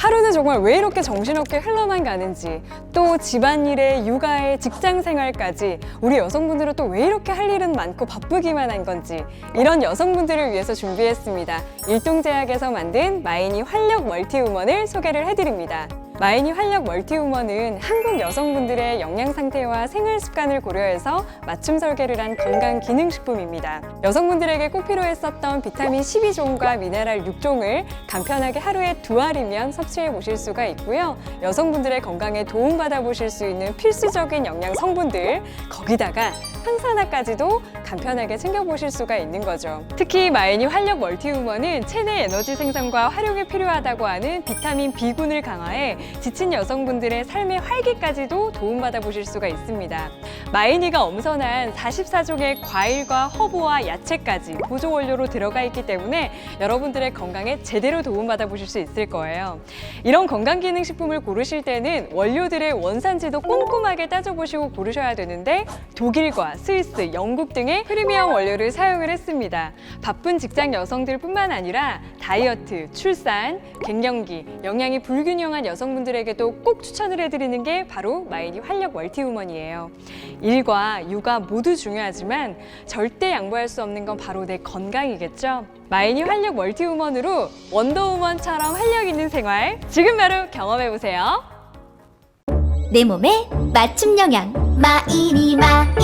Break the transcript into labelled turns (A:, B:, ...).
A: 하루는 정말 왜 이렇게 정신없게 흘러만 가는지 또 집안일에 육아에 직장 생활까지 우리 여성분들은 또 왜 이렇게 할 일은 많고 바쁘기만 한 건지 이런 여성분들을 위해서 준비했습니다. 일동제약에서 만든 마이니 활력 멀티우먼을 소개를 해드립니다. 마이니 활력 멀티우먼은 한국 여성분들의 영양 상태와 생활 습관을 고려해서 맞춤 설계를 한 건강 기능식품입니다. 여성분들에게 꼭 필요했었던 비타민 12종과 미네랄 6종을 간편하게 하루에 두 알이면 섭취해 보실 수가 있고요. 여성분들의 건강에 도움받아 보실 수 있는 필수적인 영양 성분들 거기다가 항산화까지도 간편하게 챙겨보실 수가 있는 거죠. 특히 마이니 활력 멀티우먼은 체내 에너지 생산과 활용에 필요하다고 하는 비타민 B군을 강화해 지친 여성분들의 삶의 활기까지도 도움받아 보실 수가 있습니다. 마이니가 엄선한 44종의 과일과 허브와 야채까지 보조 원료로 들어가 있기 때문에 여러분들의 건강에 제대로 도움받아 보실 수 있을 거예요. 이런 건강기능식품을 고르실 때는 원료들의 원산지도 꼼꼼하게 따져보시고 고르셔야 되는데 독일과 스위스, 영국 등의 프리미엄 원료를 사용을 했습니다. 바쁜 직장 여성들뿐만 아니라 다이어트, 출산, 갱년기, 영양이 불균형한 여성분들에게도 꼭 추천을 해드리는 게 바로 마이니 활력 멀티우먼이에요. 일과 육아 모두 중요하지만 절대 양보할 수 없는 건 바로 내 건강이겠죠. 마이니 활력 멀티우먼으로 원더우먼처럼 활력 있는 생활 지금 바로 경험해 보세요.
B: 내 몸에 맞춤 영양 마이니 마이니